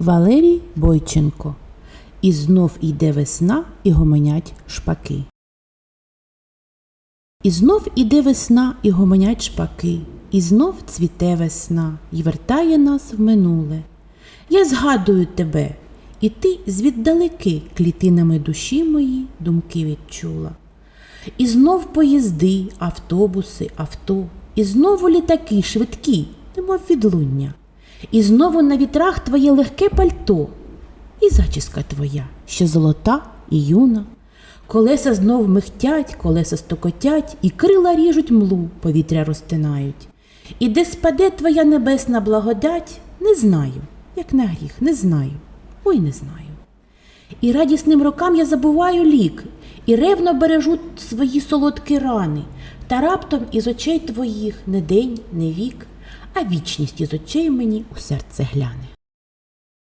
Валерій Бойченко. І знов іде весна, і гомонять шпаки. І знов іде весна, і гомонять шпаки, і знов цвіте весна, і вертає нас в минуле. Я згадую тебе, і ти звіддалеки клітинами душі мої думки відчула. І знов поїзди, автобуси, авто, і знову літаки швидкі, немов відлуння. І знову на вітрах твоє легке пальто, і зачіска твоя, що золота і юна. Колеса знов михтять, колеса стокотять, і крила ріжуть млу, повітря розтинають. І де спаде твоя небесна благодать, не знаю, як на гріх, не знаю, ой не знаю. І радісним рокам я забуваю лік, і ревно бережу свої солодкі рани, та раптом із очей твоїх не день, не вік, а вічність із очей мені у серце гляне.